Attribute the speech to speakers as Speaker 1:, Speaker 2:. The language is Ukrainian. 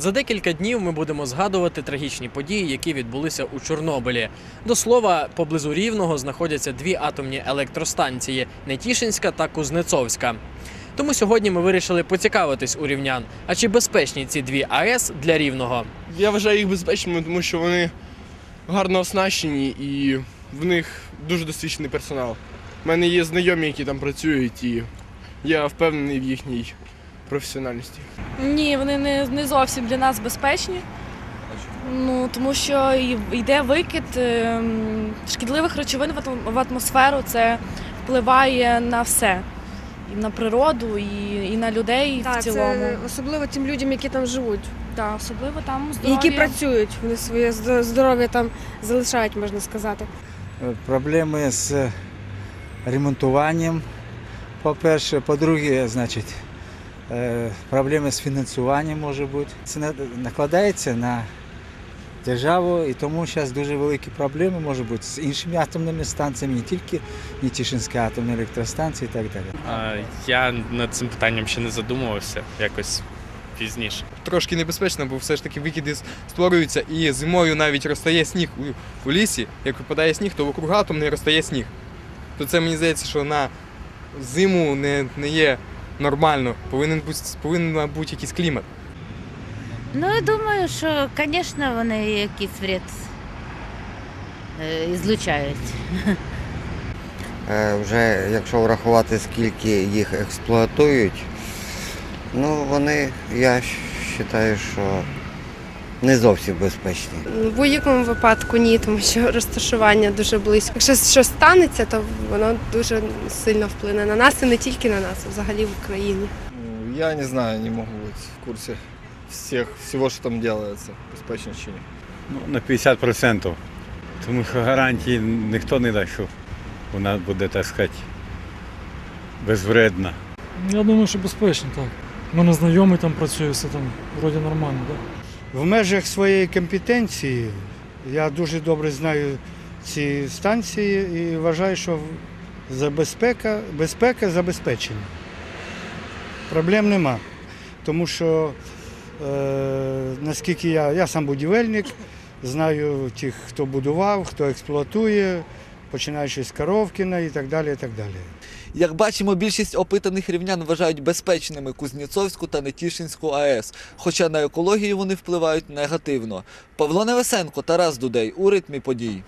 Speaker 1: За декілька днів ми будемо згадувати трагічні події, які відбулися у Чорнобилі. До слова, поблизу Рівного знаходяться дві атомні електростанції Нетішинська та Кузнецовська. Тому сьогодні ми вирішили поцікавитись у рівнян, а чи безпечні ці дві АЕС для рівного.
Speaker 2: Я вважаю їх безпечними, тому що вони гарно оснащені і в них дуже досвідчений персонал. У мене є знайомі, які там працюють, і я впевнений в їхній професіональності.
Speaker 3: Ні, вони не, не зовсім для нас безпечні. Ну, тому що йде викид ем, шкідливих речовин в атмосферу, це впливає на все. І на природу, і, і на людей в цілому.
Speaker 4: це особливо тим людям, які там живуть,
Speaker 3: Так, особливо там
Speaker 4: і
Speaker 3: здоров'я.
Speaker 4: які працюють. Вони своє здоров'я там залишають, можна сказати.
Speaker 5: Е, проблеми з ремонтуванням. По-перше, по-друге, значить, проблеми з фінансуванням може бути. Це накладається на державу, і тому зараз дуже великі проблеми можуть бути з іншими атомними станціями, не тільки Нетішинська атомна електростанція і так далі.
Speaker 6: Я над цим питанням ще не задумувався якось пізніше.
Speaker 7: трошки небезпечно, бо все ж таки викиди створюються і зимою навіть розтає сніг у, у лісі. Як випадає сніг, то вокруг атомної розтає сніг. То це мені здається, що на зиму не, не є нормально. Повинен бути, повинен бути якийсь клімат.
Speaker 8: Ну, я думаю, що, звісно, вони якийсь вред е, ізлучають.
Speaker 9: Е, Вже якщо врахувати, скільки їх експлуатують, ну вони, я вважаю, що не зовсім безпечні.
Speaker 4: В будь-якому випадку ні, тому що розташування дуже близько. Якщо щось станеться, то воно дуже сильно вплине на нас і не тільки на нас, а взагалі в Україні.
Speaker 10: Ну, Я не знаю, не могу быть в курсе всех, всего, что там делается, безпечно чи ні.
Speaker 11: Ну, на 50%. Тому що гарантії ніхто не дасть, що вона буде, так сказати, безвредна.
Speaker 12: Я думаю, що безпечно, так. У мене знайомий там працює, все там вроді нормально, так.
Speaker 13: В межах своєї компетенції я дуже добре знаю ці станції і вважаю, що безпека, безпека забезпечена. Проблем нема. Тому що е, наскільки я, я сам будівельник, знаю тих, хто будував, хто експлуатує, починаючи з Коровкіна і так далі. І так далі.
Speaker 14: Як бачимо, більшість опитаних рівнян вважають безпечними Кузнєцовську та Нетішинську АЕС, хоча на екологію вони впливають негативно. Павло Невесенко, Тарас Дудей у ритмі подій.